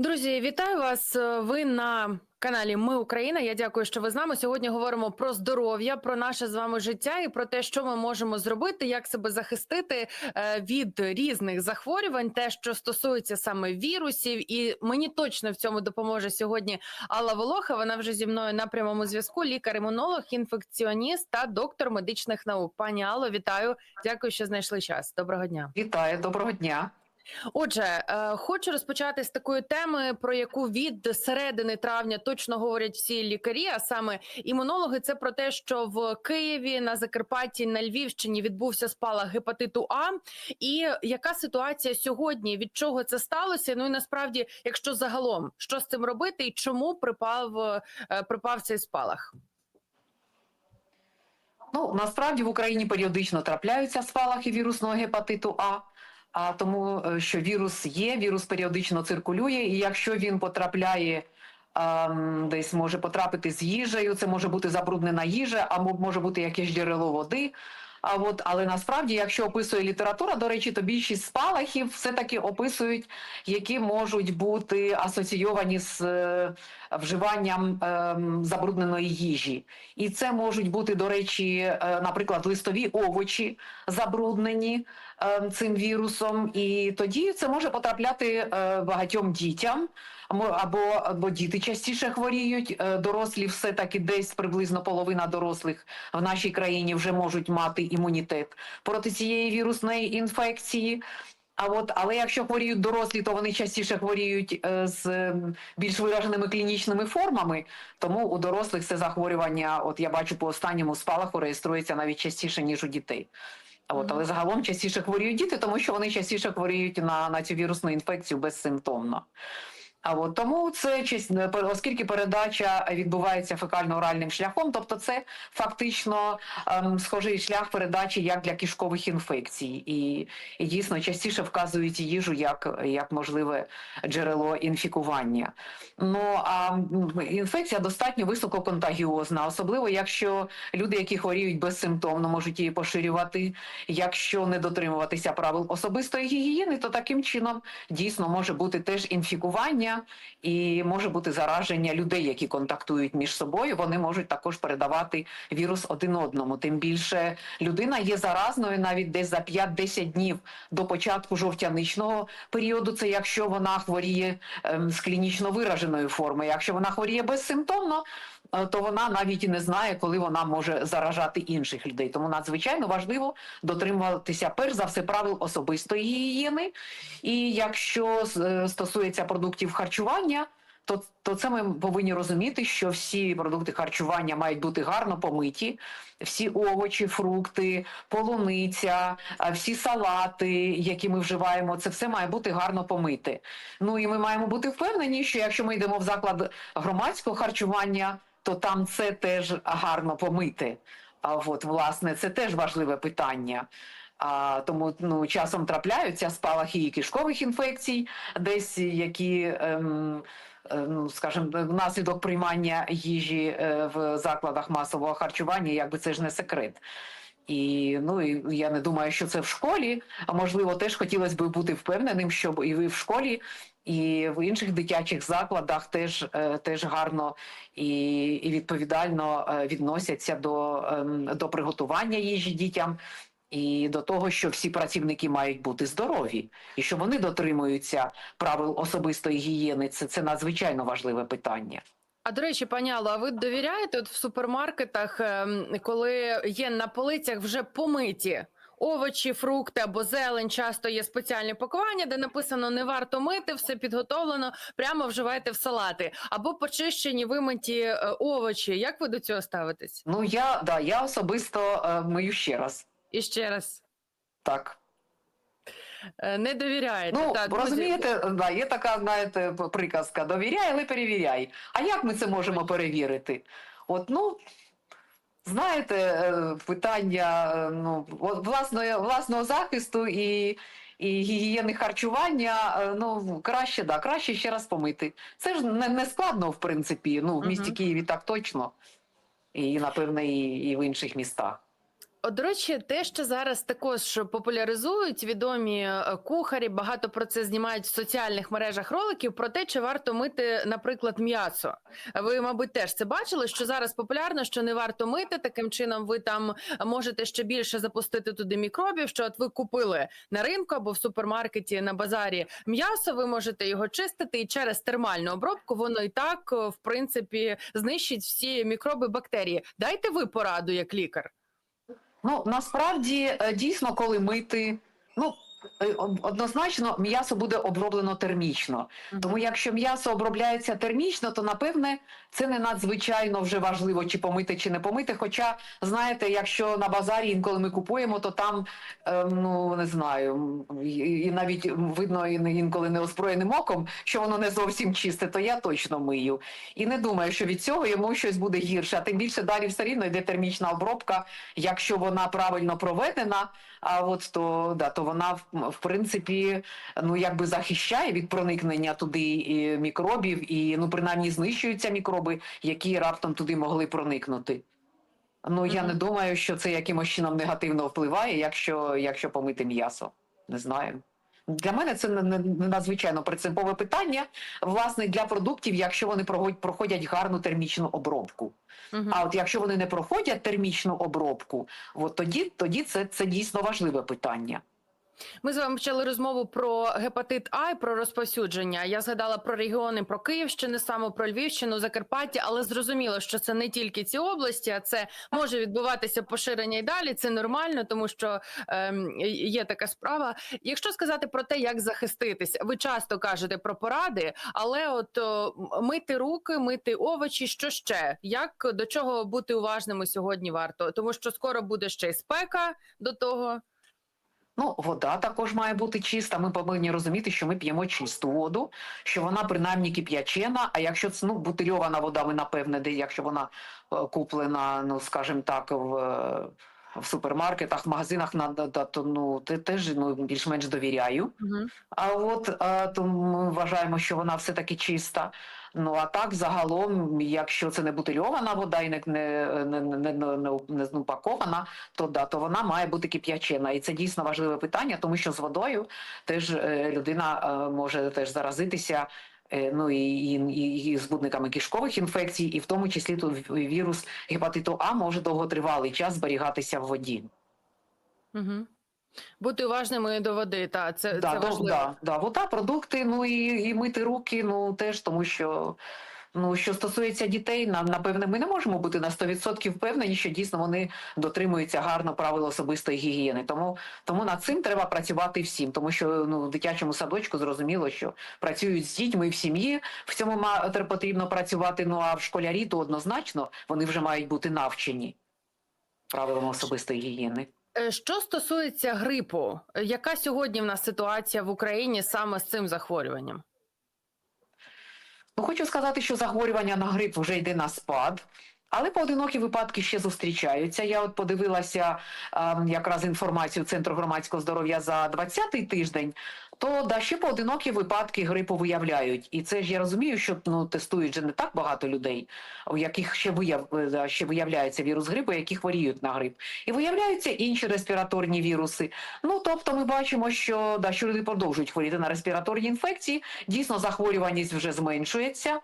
Друзі, вітаю вас. Ви на каналі Ми Україна. Я дякую, що ви з нами. Сьогодні говоримо про здоров'я, про наше з вами життя і про те, що ми можемо зробити, як себе захистити е, від різних захворювань, те, що стосується саме вірусів, і мені точно в цьому допоможе сьогодні Алла Волоха. Вона вже зі мною на прямому зв'язку. Лікар-імунолог, інфекціоніст та доктор медичних наук. Пані Алло, вітаю. Дякую, що знайшли час. Доброго дня. Вітаю, доброго дня. Отже, е, хочу розпочати з такої теми, про яку від середини травня точно говорять всі лікарі, а саме імунологи. Це про те, що в Києві на Закарпатті на Львівщині відбувся спалах гепатиту А. І яка ситуація сьогодні? Від чого це сталося? Ну і насправді, якщо загалом що з цим робити, і чому припав е, припав цей спалах? Ну насправді в Україні періодично трапляються спалахи вірусного гепатиту А. А тому, е, що вірус є, вірус періодично циркулює, і якщо він потрапляє десь може потрапити з їжею, це може бути забруднена їжа, або може бути якесь джерело води. А от, але насправді, якщо описує література, до речі, то більшість спалахів все-таки описують, які можуть бути асоційовані з е, вживанням е, забрудненої їжі. І це можуть бути, до речі, е, наприклад, листові овочі забруднені е, цим вірусом, і тоді це може потрапляти е, багатьом дітям. Або, або діти частіше хворіють, е, дорослі все таки десь приблизно половина дорослих в нашій країні вже можуть мати імунітет проти цієї вірусної інфекції. А от, але якщо хворіють дорослі, то вони частіше хворіють е, з більш вираженими клінічними формами. Тому у дорослих це захворювання, от я бачу по останньому спалаху, реєструється навіть частіше ніж у дітей. А От, але загалом частіше хворіють діти, тому що вони частіше хворіють на, на цю вірусну інфекцію безсимптомно. А от тому це оскільки передача відбувається фекально-оральним шляхом, тобто це фактично ем, схожий шлях передачі як для кишкових інфекцій, і і дійсно частіше вказують їжу як як можливе джерело інфікування. Ну а інфекція достатньо висококонтагіозна, особливо якщо люди, які хворіють безсимптомно, можуть її поширювати. Якщо не дотримуватися правил особистої гігієни, то таким чином дійсно може бути теж інфікування і може бути зараження людей, які контактують між собою. Вони можуть також передавати вірус один одному. Тим більше людина є заразною навіть десь за 5-10 днів до початку жовтяничного періоду. Це якщо вона хворіє ем, з клінічно вираженою формою. Якщо вона хворіє безсимптомно, то вона навіть і не знає, коли вона може заражати інших людей. Тому надзвичайно важливо дотримуватися перш за все правил особистої гігієни. І якщо е, стосується продуктів харчування, то то це ми повинні розуміти, що всі продукти харчування мають бути гарно помиті, всі овочі, фрукти, полуниця, всі салати, які ми вживаємо, це все має бути гарно помити. Ну і ми маємо бути впевнені, що якщо ми йдемо в заклад громадського харчування, то там це теж гарно помити. А от власне це теж важливе питання. А тому ну часом трапляються спалахи і кишкових інфекцій, десь які. Ем, Ну, скажімо, внаслідок приймання їжі е, в закладах масового харчування, якби це ж не секрет. І ну і я не думаю, що це в школі. А можливо, теж хотілося б бути впевненим, щоб і ви в школі, і в інших дитячих закладах теж е, теж гарно і і відповідально е, відносяться до, ем, до приготування їжі дітям і до того, що всі працівники мають бути здорові, і що вони дотримуються правил особистої гігієни. Це це надзвичайно важливе питання. А до речі, пані Алло, а ви довіряєте от в супермаркетах, ем, коли є на полицях вже помиті? Овочі, фрукти або зелень часто є спеціальні пакування, де написано не варто мити, все підготовлено, прямо вживайте в салати або почищені вимиті е, овочі. Як ви до цього ставитесь? Ну я да я особисто е, мию ще раз. І ще раз. Так. Е, не довіряєте. Ну, так, розумієте, да, є така, знаєте, приказка: довіряй, але перевіряй. А як ми це можемо перевірити? От, ну, знаєте, е, питання е, ну, власного, власного захисту і. І гігієни харчування, ну краще да, краще ще раз помити. Це ж не, не складно, в принципі. Ну, в місті. Києві так точно, і напевне, і, і в інших містах. До речі, те, що зараз також популяризують відомі е, кухарі, багато про це знімають в соціальних мережах роликів про те, чи варто мити, наприклад, м'ясо. Ви, мабуть, теж це бачили, що зараз популярно, що не варто мити. Таким чином, ви там можете ще більше запустити туди мікробів. Що от ви купили на ринку або в супермаркеті на базарі м'ясо, ви можете його чистити, і через термальну обробку воно і так, е, в принципі, знищить всі мікроби, бактерії. Дайте ви пораду як лікар. Ну насправді е, дійсно, коли мити, ну однозначно м'ясо буде оброблено термічно. Тому якщо м'ясо обробляється термічно, то напевне це не надзвичайно вже важливо, чи помити, чи не помити. Хоча, знаєте, якщо на базарі інколи ми купуємо, то там е, ну не знаю, і, навіть видно і не- інколи неозброєним оком, що воно не зовсім чисте, то я точно мию. І не думаю, що від цього йому щось буде гірше. А тим більше далі все рівно йде термічна обробка, якщо вона правильно проведена. А от то да, то вона в, принципі ну якби захищає від проникнення туди і мікробів, і ну принаймні знищуються мікроби, які раптом туди могли проникнути. Ну я Мгм. не думаю, що це якимось чином негативно впливає, якщо, якщо помити м'ясо. Не знаю. Для мене це надзвичайно принципове питання, власне, для продуктів, якщо вони проходять, гарну термічну обробку. Мгм. А от якщо вони не проходять термічну обробку, от тоді, тоді це, це дійсно важливе питання. Ми з вами почали розмову про гепатит А і про розповсюдження. Я згадала про регіони, про Київщину, саме про Львівщину, Закарпаття, але зрозуміло, що це не тільки ці області, а це може відбуватися поширення і далі. Це нормально, тому що ем, є така справа. Якщо сказати про те, як захиститися, ви часто кажете про поради, але от о, мити руки, мити овочі, що ще? Як до чого бути уважними сьогодні варто? Тому що скоро буде ще й спека до того. Ну, вода також має бути чиста. Ми повинні розуміти, що ми п'ємо чисту воду, що вона принаймні кип'ячена. А якщо це ну, бутильована вода, ми напевне, де якщо вона е, куплена, ну скажімо так, в, е, в супермаркетах, в магазинах, на да, да, то ну те- теж ну більш-менш довіряю. Угу. А от е, то ми вважаємо, що вона все таки чиста. Ну а так, загалом, якщо це не бутильована вода і не, не, не, не, не, не, не упакована, то да, то вона має бути кип'ячена. І це дійсно важливе питання, тому що з водою теж е, людина е, може теж заразитися. е, Ну і, і, і збудниками кишкових інфекцій, і в тому числі тут вірус гепатиту А може довготривалий час зберігатися в воді. Угу. Бути уважними до води, та це, да, це важливо. Да, да, вода, продукти, ну і, і мити руки, ну теж тому що. Ну, що стосується дітей, нам напевне, ми не можемо бути на 100% впевнені, що дійсно вони дотримуються гарно правил особистої гігієни. Тому тому над цим треба працювати всім, тому що ну в дитячому садочку зрозуміло, що працюють з дітьми в сім'ї. В цьому потрібно працювати. Ну а в школярі то однозначно вони вже мають бути навчені правилам особистої гігієни. Е, Що стосується грипу, е, яка сьогодні в нас ситуація в Україні саме з цим захворюванням? Ну, хочу сказати, що захворювання на грип вже йде на спад. Але поодинокі випадки ще зустрічаються. Я от подивилася а, якраз інформацію Центру громадського здоров'я за 20-й тиждень. То да, ще поодинокі випадки грипу виявляють. І це ж я розумію, що ну тестують же не так багато людей, у яких ще вияв е, ще виявляється вірус грипу, які хворіють на грип. І виявляються інші респіраторні віруси. Ну тобто, ми бачимо, що да, що люди продовжують хворіти на респіраторні інфекції. Дійсно, захворюваність вже зменшується.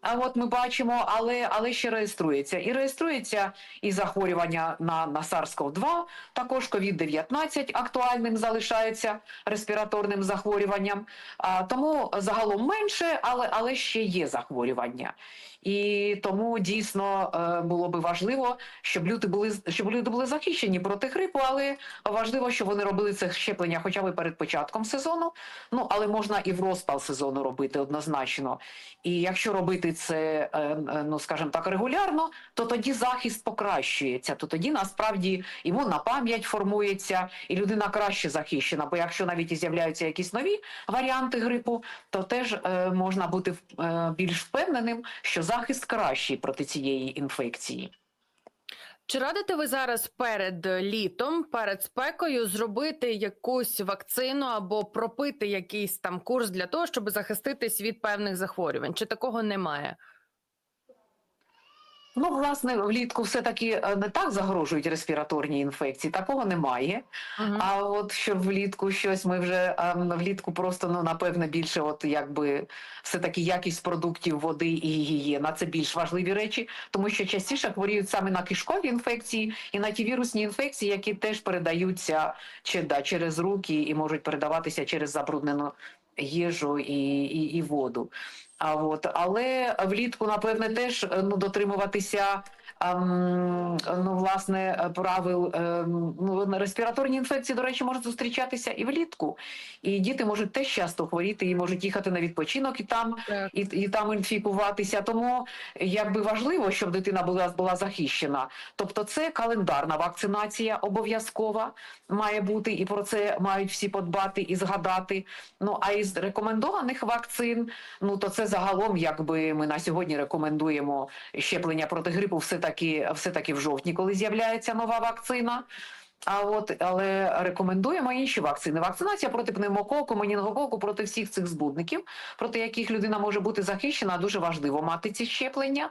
А от ми бачимо, але, але ще реєструється. І реєструється і захворювання на, на SARS-CoV-2, також COVID-19 актуальним залишається респіраторним захворюванням. А, тому загалом менше, але, але ще є захворювання. І тому дійсно е, було би важливо, щоб люди були щоб люди були захищені проти грипу, але важливо, щоб вони робили це щеплення хоча б перед початком сезону. Ну але можна і в розпал сезону робити однозначно. І якщо робити це, е, е, ну скажімо так, регулярно, то тоді захист покращується. То тоді насправді імунна пам'ять формується, і людина краще захищена. Бо якщо навіть і з'являються якісь нові варіанти грипу, то теж можна бути більш впевненим, що захист кращий проти цієї інфекції. Чи радите ви зараз перед літом, перед спекою зробити якусь вакцину або пропити якийсь там курс для того, щоб захиститись від певних захворювань? Чи такого немає? Ну, власне, влітку все-таки е, не так загрожують респіраторні інфекції, такого немає. Мгм. А от щоб влітку щось ми вже ем, влітку просто ну напевне більше, от якби все таки якість продуктів води і гігієна це більш важливі речі, тому що частіше хворіють саме на кишкові інфекції і на ті вірусні інфекції, які теж передаються чи да через руки і можуть передаватися через забруднену їжу і, і, і воду. А от але влітку, напевне, теж е, ну дотримуватися. Ну, власне, правил ем, ну, респіраторні інфекції, до речі, можуть зустрічатися і влітку. І діти можуть теж часто хворіти, і можуть їхати на відпочинок і там і, і там інфікуватися. Тому якби важливо, щоб дитина була була захищена. Тобто, це календарна вакцинація обов'язкова має бути, і про це мають всі подбати і згадати. Ну а із рекомендованих вакцин, ну то це загалом, якби ми на сьогодні рекомендуємо щеплення проти грипу, все таки, все таки в жовтні, коли з'являється нова вакцина. А от але рекомендуємо інші вакцини. Вакцинація проти пневмококу, менінгококу, проти всіх цих збудників, проти яких людина може бути захищена. Дуже важливо мати ці щеплення.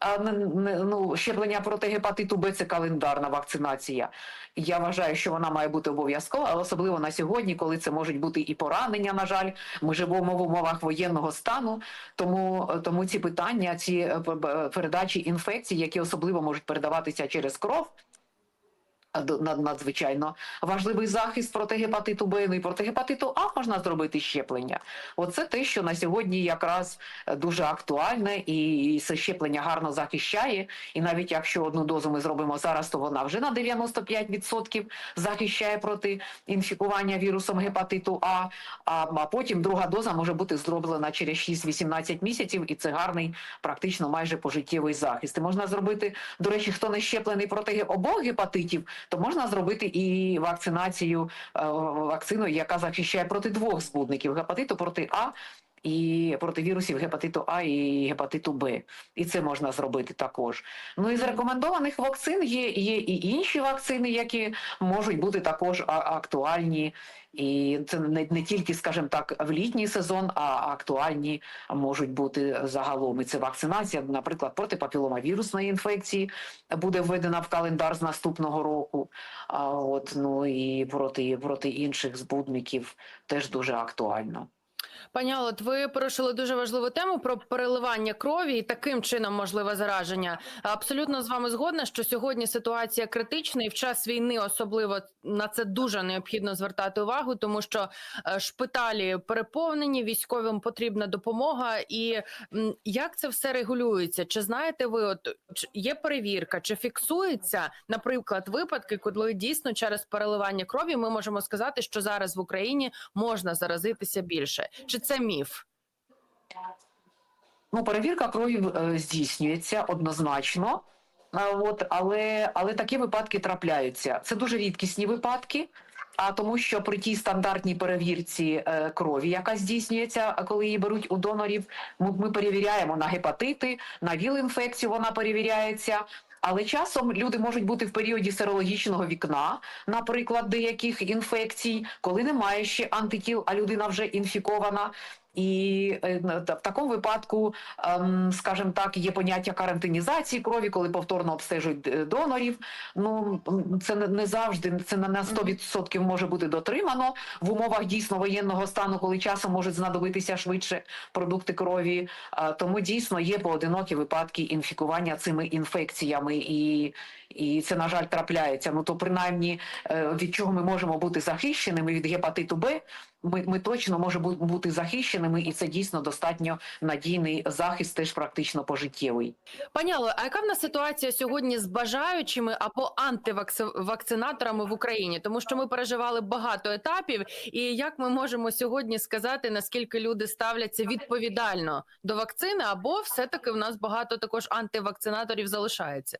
Ну, щеплення проти гепатиту Б це календарна вакцинація. Я вважаю, що вона має бути обов'язкова, але особливо на сьогодні, коли це можуть бути і поранення. На жаль, ми живемо в умовах воєнного стану. Тому, тому ці питання, ці е, передачі інфекцій, які особливо можуть передаватися через кров. Надзвичайно важливий захист проти гепатиту Б ну і проти гепатиту А можна зробити щеплення. Оце те, що на сьогодні якраз е, дуже актуальне, і це щеплення гарно захищає. І навіть якщо одну дозу ми зробимо зараз, то вона вже на 95% захищає проти інфікування вірусом гепатиту. А, а потім друга доза може бути зроблена через 6-18 місяців, і це гарний, практично майже пожиттєвий захист. І можна зробити, до речі, хто не щеплений проти обох гепатитів, то можна зробити і вакцинацію вакциною, яка захищає проти двох збудників гепатиту проти А. І проти вірусів гепатиту А і гепатиту Б, і це можна зробити також. Ну і з рекомендованих вакцин є, є і інші вакцини, які можуть бути також актуальні, і це не, не тільки, скажімо так, в літній сезон, а актуальні можуть бути загалом. І це вакцинація, наприклад, проти папіломавірусної інфекції буде введена в календар з наступного року. А от ну і проти, проти інших збудників теж дуже актуально. Пані Алло, от ви порушили дуже важливу тему про переливання крові і таким чином можливе зараження. Абсолютно з вами згодна, що сьогодні ситуація критична, і в час війни особливо на це дуже необхідно звертати увагу, тому що е, шпиталі переповнені, військовим потрібна допомога. І як це все регулюється? Чи знаєте ви, от є перевірка, чи фіксується, наприклад, випадки, коли дійсно через переливання крові ми можемо сказати, що зараз в Україні можна заразитися більше? Чи це міф? Ну, перевірка крові е, здійснюється однозначно. От, але, але такі випадки трапляються. Це дуже рідкісні випадки. А тому, що при тій стандартній перевірці е, крові, яка здійснюється, коли її беруть у донорів, ми, ми перевіряємо на гепатити, на ВІЛ-інфекцію вона перевіряється. Але часом люди можуть бути в періоді серологічного вікна, наприклад, деяких інфекцій, коли немає ще антитіл, а людина вже інфікована. І е, в такому випадку, ем, скажімо так, є поняття карантинізації крові, коли повторно обстежують е, донорів. Ну це не- завжди, це не на 100% може бути дотримано в умовах дійсно воєнного стану, коли часом можуть знадобитися швидше продукти крові. Тому дійсно є поодинокі випадки інфікування цими інфекціями, і, і це на жаль трапляється. Ну то принаймні е, від чого ми можемо бути захищеними від гепатиту Б. Ми, ми точно можемо бути захищеними, і це дійсно достатньо надійний захист, теж практично пожиттєвий. Пані Алло, а яка в нас ситуація сьогодні з бажаючими або антивакцинаторами в Україні? Тому що ми переживали багато етапів, і як ми можемо сьогодні сказати, наскільки люди ставляться відповідально до вакцини, або все таки в нас багато також антивакцинаторів залишається?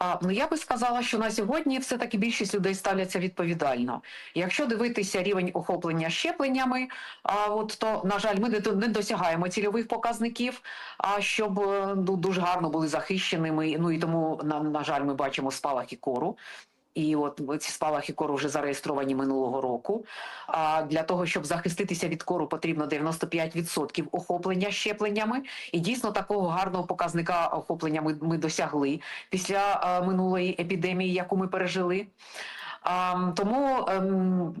А ну я би сказала, що на сьогодні все таки більшість людей ставляться відповідально. Якщо дивитися рівень охоплення щепленнями, а от то на жаль, ми не, до- не досягаємо цільових показників. А щоб е, ну, дуже гарно були захищеними. Ну і тому на, на жаль, ми бачимо спалахи кору. І от ці спалахи кору вже зареєстровані минулого року. А для того, щоб захиститися від кору, потрібно 95% охоплення щепленнями. І дійсно такого гарного показника охоплення ми, ми досягли після е, минулої епідемії, яку ми пережили. Тому ем,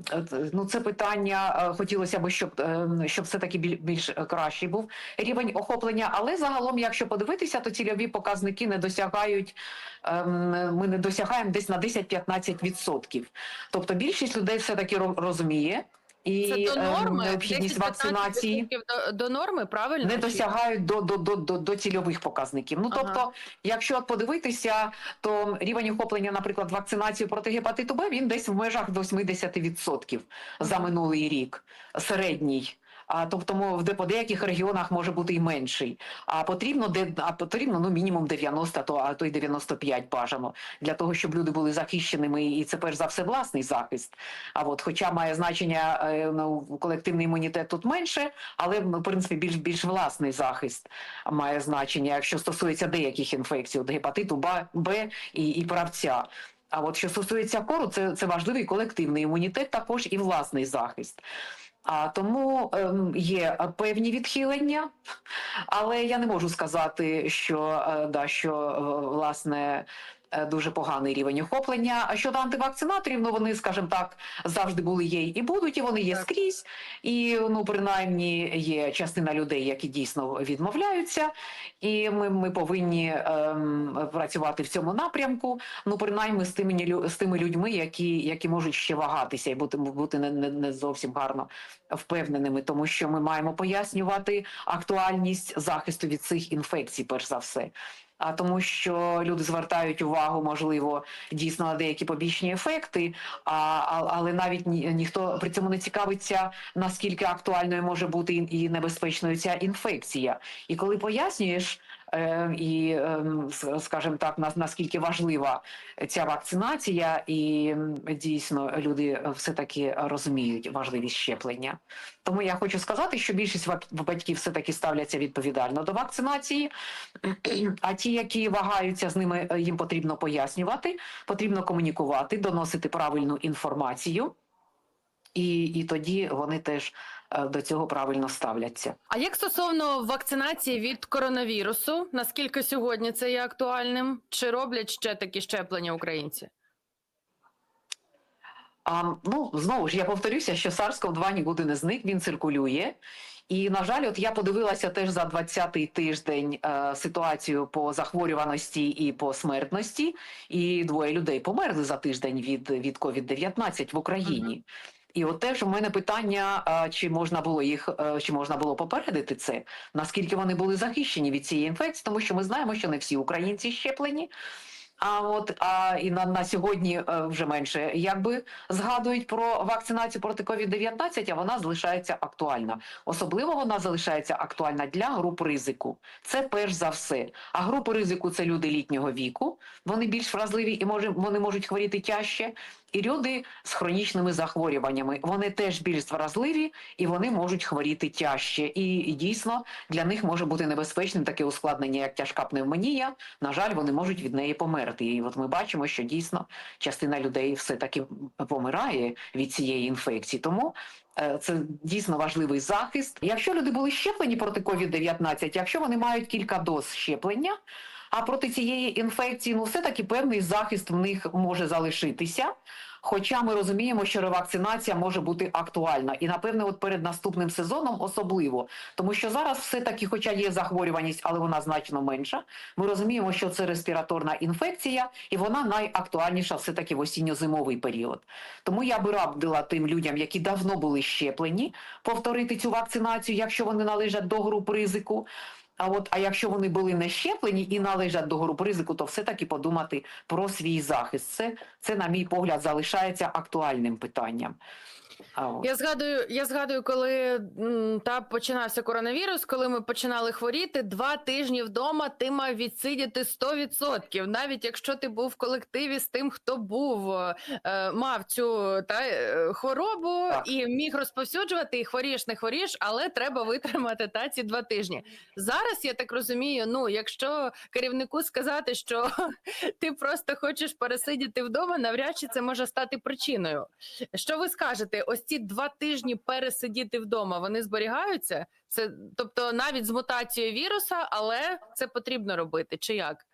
ну, це питання е, хотілося б, щоб, ем, щоб все-таки біль- більш е, кращий був рівень охоплення. Але загалом, якщо подивитися, то цільові показники не досягають. ем, Ми не досягаємо десь на 10-15%. Тобто більшість людей все-таки ро- розуміє і Це до ем, норми необхідність вакцинації до, до норми, правильно? не досягають до, до, до, до, до цільових показників. Ну Ага. тобто, якщо подивитися, то рівень охоплення, наприклад, вакцинації проти гепатиту Б, він десь в межах 80% за минулий рік, середній. А тобто в де по деяких регіонах може бути і менший. А потрібно де а потрібно ну мінімум 90, то а то й 95 бажано для того, щоб люди були захищеними, і це перш за все власний захист. А от, хоча має значення е, ну, колективний імунітет тут менше, але ну, в принципі більш більш власний захист має значення, якщо стосується деяких інфекцій, от гепатиту Б, Б і, і правця. А от що стосується кору, це, це важливий колективний імунітет, також і власний захист. А тому ем, є е, певні відхилення, але я не можу сказати, що, е, да, що е, власне. Е, Дуже поганий рівень охоплення. А щодо антивакцинаторів, ну вони, скажімо так, завжди були є і будуть, і вони є скрізь. І ну, принаймні, є частина людей, які дійсно відмовляються, і ми, ми повинні ем, працювати в цьому напрямку. Ну, принаймні з тими з тими людьми, які, які можуть ще вагатися і бути, бути не, не, не зовсім гарно впевненими, тому що ми маємо пояснювати актуальність захисту від цих інфекцій, перш за все. А тому, що люди звертають увагу, можливо, дійсно на деякі побічні ефекти, а, але навіть ні, ніхто при цьому не цікавиться, наскільки актуальною може бути і небезпечною ця інфекція. І коли пояснюєш, і е, скажімо так, нас- наскільки важлива ця вакцинація, і дійсно люди все таки розуміють важливість щеплення. Тому я хочу сказати, що більшість батьків все таки ставляться відповідально до вакцинації. А ті, які вагаються з ними, е, їм потрібно пояснювати, потрібно комунікувати, доносити правильну інформацію, і, і тоді вони теж е, до цього правильно ставляться. А як стосовно вакцинації від коронавірусу, наскільки сьогодні це є актуальним? Чи роблять ще такі щеплення українці? А, ну, знову ж я повторюся, що SARS-CoV-2 нікуди не зник, він циркулює. І, на жаль, от я подивилася теж за 20-й тиждень е, ситуацію по захворюваності і по смертності, і двоє людей померли за тиждень від, від COVID-19 в Україні. І от теж у мене питання, чи можна було їх, е, чи можна було попередити це, наскільки вони були захищені від цієї інфекції, тому що ми знаємо, що не всі українці щеплені. А от а і на, на сьогодні е, вже менше якби згадують про вакцинацію проти COVID-19, а вона залишається актуальна. Особливо вона залишається актуальна для груп ризику. Це перш за все. А групи ризику це люди літнього віку. Вони більш вразливі і може, вони можуть хворіти тяжче. І люди з хронічними захворюваннями вони теж більш вразливі і вони можуть хворіти тяжче. І, і дійсно для них може бути небезпечним таке ускладнення, як тяжка пневмонія. На жаль, вони можуть від неї померти. І от ми бачимо, що дійсно частина людей все таки помирає від цієї інфекції. Тому е, це дійсно важливий захист. Якщо люди були щеплені проти COVID-19, якщо вони мають кілька доз щеплення. А проти цієї інфекції, ну все таки певний захист в них може залишитися. Хоча ми розуміємо, що ревакцинація може бути актуальна, і напевне, от перед наступним сезоном особливо, тому що зараз все таки, хоча є захворюваність, але вона значно менша. Ми розуміємо, що це респіраторна інфекція, і вона найактуальніша все таки в осінньо-зимовий період. Тому я би радила тим людям, які давно були щеплені, повторити цю вакцинацію, якщо вони належать до груп ризику. А от а якщо вони були не щеплені і належать до груп ризику, то все таки подумати про свій захист. Це, це на мій погляд, залишається актуальним питанням. Я згадую, я згадую, коли та починався коронавірус, коли ми починали хворіти, два тижні вдома ти мав відсидіти 100%. Навіть якщо ти був в колективі з тим, хто був, е, мав цю та е, хворобу Так. і міг розповсюджувати, і хворієш, не хворієш, але треба витримати та ці два тижні. Зараз я так розумію. Ну, якщо керівнику сказати, що ти просто хочеш пересидіти вдома, навряд чи це може стати причиною. Що ви скажете? Ось ці два тижні пересидіти вдома, вони зберігаються? Це тобто навіть з мутацією віруса, але це потрібно робити. Чи як?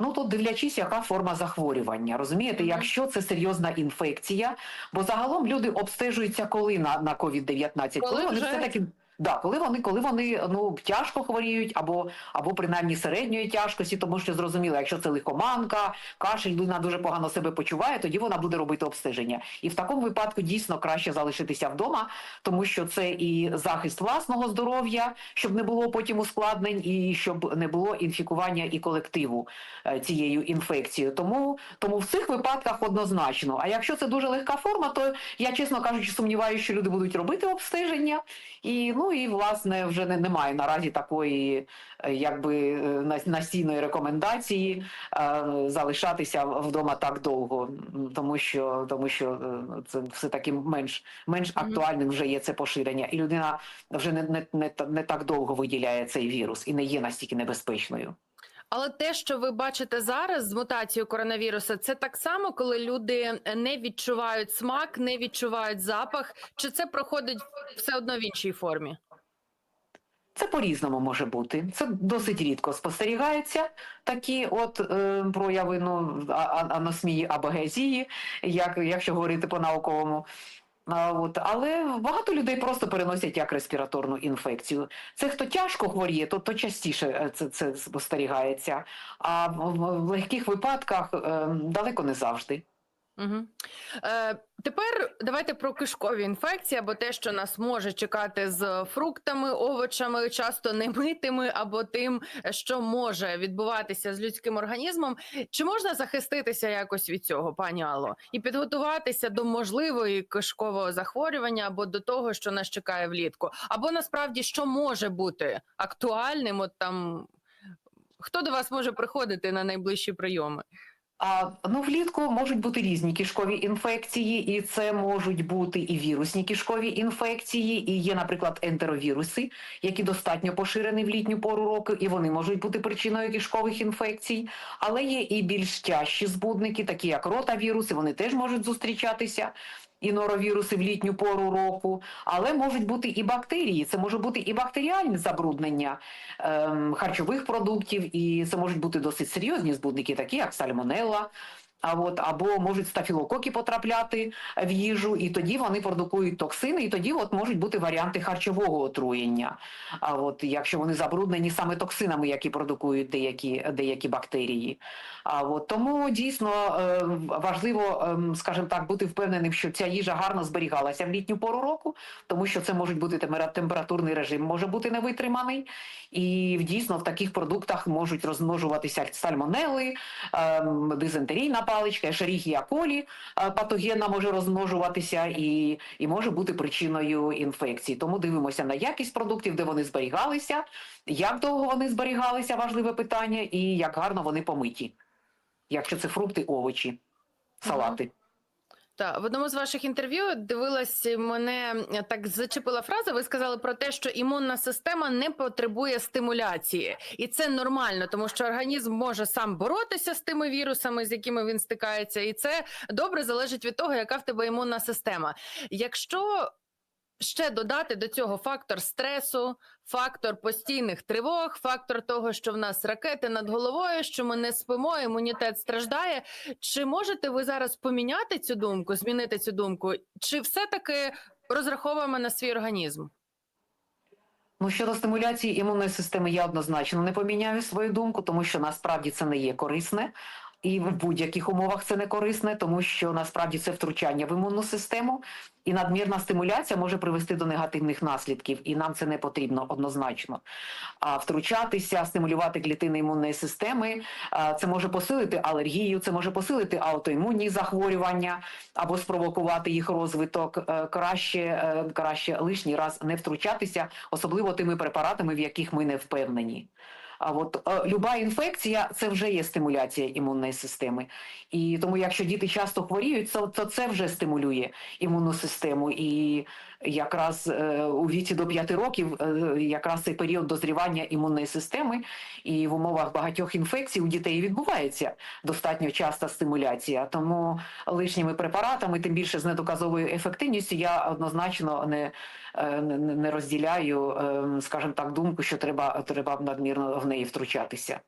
Ну тут дивлячись, яка форма захворювання. Розумієте, якщо це серйозна інфекція, бо загалом люди обстежуються коли на, на COVID-19, Коли коли вони вже- все таки. Да, коли вони, коли вони ну тяжко хворіють, або або принаймні середньої тяжкості, тому що зрозуміло, якщо це лихоманка, кашель, людина дуже погано себе почуває, тоді вона буде робити обстеження. І в такому випадку дійсно краще залишитися вдома, тому що це і захист власного здоров'я, щоб не було потім ускладнень, і щоб не було інфікування і колективу е, цією інфекцією. Тому, тому в цих випадках однозначно. А якщо це дуже легка форма, то я чесно кажучи, сумніваюся, що люди будуть робити обстеження. І ну і власне вже не немає наразі такої, е, якби е, настійної рекомендації е, залишатися вдома так довго, тому що тому що це все таки менш менш актуальним вже є це поширення, і людина вже не, не, не, не так довго виділяє цей вірус і не є настільки небезпечною. Але те, що ви бачите зараз з мутацією коронавіруса, це так само, коли люди не відчувають смак, не відчувають запах, чи це проходить все одно в іншій формі? Це по-різному може бути. Це досить рідко спостерігається такі от е, прояви ну, аносмії або гезії, як, якщо говорити по-науковому. А, от, але багато людей просто переносять як респіраторну інфекцію. Це хто тяжко хворіє, то, то частіше е, це, це спостерігається. А в, легких випадках е, далеко не завжди. Угу. Е, тепер давайте про кишкові інфекції, або те, що нас може чекати з фруктами, овочами, часто немитими, або тим, що може відбуватися з людським організмом. Чи можна захиститися якось від цього, пані Алло, і підготуватися до можливої кишкового захворювання або до того, що нас чекає влітку, або насправді що може бути актуальним? От там хто до вас може приходити на найближчі прийоми? А ну влітку можуть бути різні кишкові інфекції, і це можуть бути і вірусні кишкові інфекції, і є, наприклад, ентеровіруси, які достатньо поширені в літню пору року, і вони можуть бути причиною кишкових інфекцій. Але є і більш тяжчі збудники, такі як ротавіруси, вони теж можуть зустрічатися. І норовіруси в літню пору року, але можуть бути і бактерії. Це може бути і бактеріальне забруднення ем, харчових продуктів, і це можуть бути досить серйозні збудники, такі як сальмонелла. А от або можуть стафілококи потрапляти в їжу, і тоді вони продукують токсини, і тоді от можуть бути варіанти харчового отруєння. А от якщо вони забруднені саме токсинами, які продукують деякі, деякі бактерії. А от тому дійсно е, важливо, ем, скажімо так, бути впевненим, що ця їжа гарно зберігалася в літню пору року, тому що це може бути температурний режим, може бути невитриманий, і дійсно в таких продуктах можуть розмножуватися сальмонели, ем, дизентерійна паличка, шерігія колі е, патогенна може розмножуватися і, і може бути причиною інфекції. Тому дивимося на якість продуктів, де вони зберігалися, як довго вони зберігалися, важливе питання, і як гарно вони помиті. Якщо це фрукти, овочі, салати. Так, в одному з ваших інтерв'ю дивилась мене е, так зачепила фраза. Ви сказали про те, що імунна система не потребує стимуляції, і це нормально, тому що організм може сам боротися з тими вірусами, з якими він стикається, і це добре залежить від того, яка в тебе імунна система. Якщо ще додати до цього фактор стресу, фактор постійних тривог, фактор того, що в нас ракети над головою, що ми не спимо, імунітет страждає. Чи можете ви зараз поміняти цю думку, змінити цю думку? Чи все-таки розраховуємо на свій організм? Ну, щодо стимуляції імунної системи, я однозначно не поміняю свою думку, тому що насправді це не є корисне. І в будь-яких умовах це не корисне, тому що насправді це втручання в імунну систему, і надмірна стимуляція може привести до негативних наслідків, і нам це не потрібно однозначно. А втручатися, стимулювати клітини імунної системи, це може посилити алергію, це може посилити аутоімунні захворювання або спровокувати їх розвиток. Е, Краще, е, краще лишній раз не втручатися, особливо тими препаратами, в яких ми не впевнені. А от е, люба інфекція це вже є стимуляція імунної системи. І тому, якщо діти часто хворіють, то, це вже стимулює імунну систему. І якраз е, у віці до 5 років е, якраз цей період дозрівання імунної системи, і в умовах багатьох інфекцій у дітей відбувається достатньо часта стимуляція. Тому лишніми препаратами, тим більше з недоказовою ефективністю, я однозначно не, е, не, розділяю, е, скажімо так, думку, що треба, треба надмірно в неї втручатися.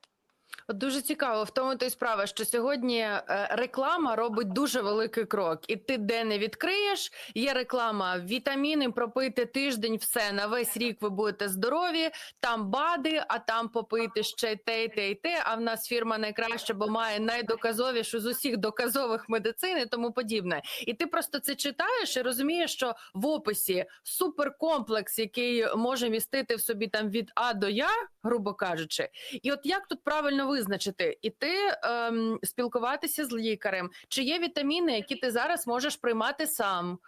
Дуже цікаво в тому то й справа, що сьогодні е, реклама робить дуже великий крок, і ти де не відкриєш. Є реклама вітаміни пропити тиждень, все на весь рік ви будете здорові. Там бади, а там попити ще те, й те, й те. А в нас фірма найкраща, бо має найдоказовішу з усіх доказових медицин і тому подібне. І ти просто це читаєш і розумієш, що в описі суперкомплекс, який може містити в собі там від А до Я, грубо кажучи. І от як тут правильно визначити, іти ем, спілкуватися з лікарем, чи є вітаміни, які ти зараз можеш приймати сам?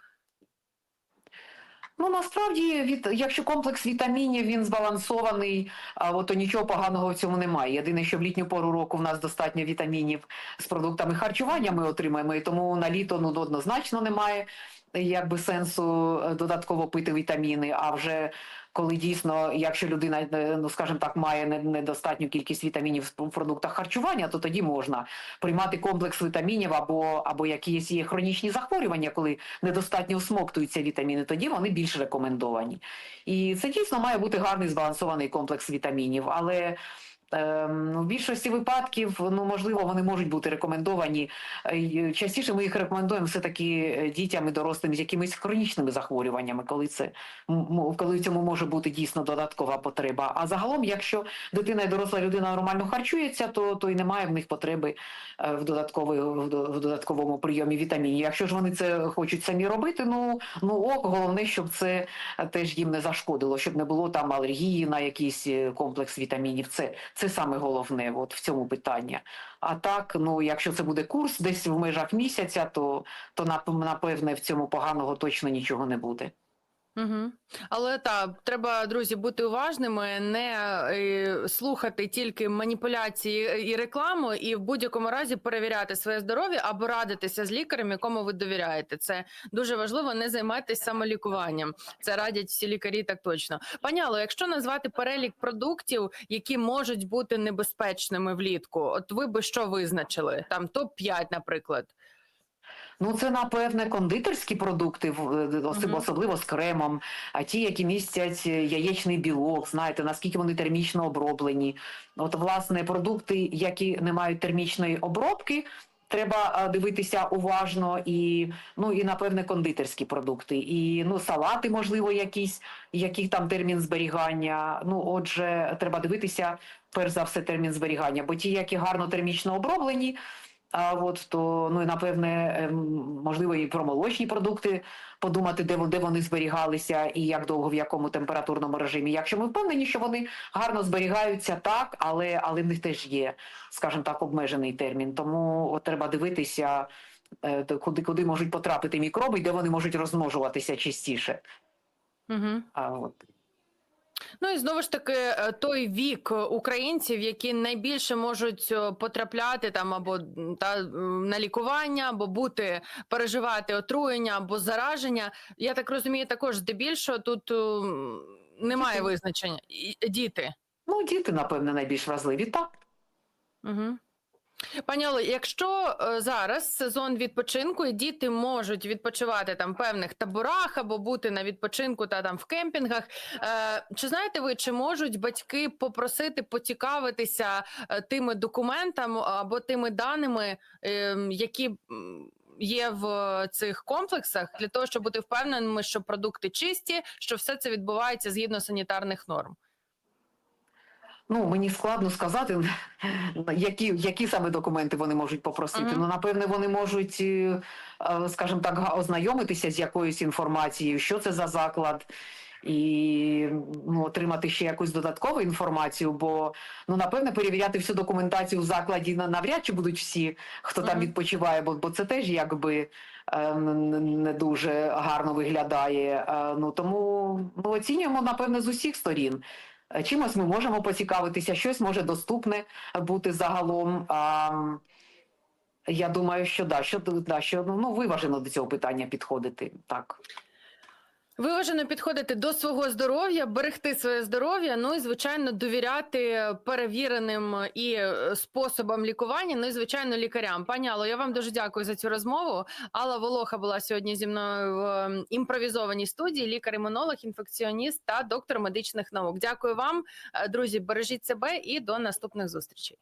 Ну насправді, від якщо комплекс вітамінів він збалансований, а то нічого поганого в цьому немає. Єдине, що в літню пору року в нас достатньо вітамінів з продуктами харчування ми отримаємо, і тому на літо ну однозначно немає якби сенсу е, додатково пити вітаміни. А вже коли дійсно, якщо людина, е, ну скажімо так, має не- недостатню кількість вітамінів в продуктах харчування, то тоді можна приймати комплекс вітамінів або, або якісь є хронічні захворювання, коли недостатньо всмоктуються вітаміни, тоді вони більш рекомендовані. І це дійсно має бути гарний збалансований комплекс вітамінів. Але в більшості випадків, ну можливо, вони можуть бути рекомендовані. Е, Частіше ми їх рекомендуємо все-таки е, дітям і дорослим з якимись хронічними захворюваннями, коли це коли цьому може бути дійсно додаткова потреба. А загалом, якщо дитина і доросла людина нормально харчується, то, то й немає в них потреби е, в, додаткової, в додатковому прийомі вітамінів. Якщо ж вони це хочуть самі робити, ну, ну ок, головне, щоб це е, теж їм не зашкодило, щоб не було там алергії на якийсь е, комплекс вітамінів. Це, це саме головне от, в цьому питанні. А так, ну якщо це буде курс десь в межах місяця, то, то напевне в цьому поганого точно нічого не буде. Угу. Але та треба, друзі, бути уважними, не е, слухати тільки маніпуляції і рекламу, і в будь-якому разі перевіряти своє здоров'я або радитися з лікарем, якому ви довіряєте. Це дуже важливо. Не займайтесь самолікуванням. Це радять всі лікарі, так точно. Пані Алло, якщо назвати перелік продуктів, які можуть бути небезпечними влітку, от ви би що визначили? Там топ 5 наприклад. Ну, це напевне кондитерські продукти, е, Мгм. особливо з кремом, а ті, які містять е, яєчний білок, знаєте, наскільки вони термічно оброблені. От, власне, продукти, які не мають термічної обробки. Треба дивитися уважно і ну і напевне кондитерські продукти, і ну салати, можливо, якісь, який там термін зберігання. Ну, отже, треба дивитися перш за все термін зберігання, бо ті, які гарно термічно оброблені, а от то ну і напевне, ем, можливо, і про молочні продукти подумати, де, де вони зберігалися і як довго в якому температурному режимі. Якщо ми впевнені, що вони гарно зберігаються, так, але, але в них теж є, скажімо так, обмежений термін. Тому от треба дивитися, е, куди, куди можуть потрапити мікроби, і де вони можуть розмножуватися частіше. Угу. А от Ну і знову ж таки, е, той вік е, українців, які найбільше можуть е, потрапляти там або та на лікування, або бути переживати отруєння або зараження. Я так розумію, також здебільшого тут немає Діти. визначення. Діти. ну, діти, напевне, найбільш вразливі. Так. Угу. Пані Оле, якщо е, зараз сезон відпочинку, і діти можуть відпочивати там в певних таборах або бути на відпочинку та там в кемпінгах, е, чи знаєте ви, чи можуть батьки попросити поцікавитися е, тими документами або тими даними, е, які є в цих комплексах, для того, щоб бути впевненими, що продукти чисті, що все це відбувається згідно санітарних норм? Ну, мені складно сказати, які, які саме документи вони можуть попросити. Мгм. Ну, напевне, вони можуть, е, е, скажімо так, ознайомитися з якоюсь інформацією, що це за заклад, і ну, отримати ще якусь додаткову інформацію, бо ну, напевне, перевіряти всю документацію в закладі навряд чи будуть всі, хто там відпочиває, бо, бо це теж якби. е, Не дуже гарно виглядає. Ну тому ми оцінюємо напевне з усіх сторін. Е, Чимось ми можемо поцікавитися, щось може доступне бути загалом. А, я думаю, що да, що, да, що ну, виважено до цього питання підходити. Так. Виважено підходити до свого здоров'я, берегти своє здоров'я, ну і звичайно довіряти перевіреним і е, способам лікування. Ну і звичайно лікарям. Пані Алло, я вам дуже дякую за цю розмову. Алла Волоха була сьогодні зі мною в ем, імпровізованій студії. Лікар-імунолог, інфекціоніст та доктор медичних наук. Дякую вам, Е, друзі. Бережіть себе і до наступних зустрічей.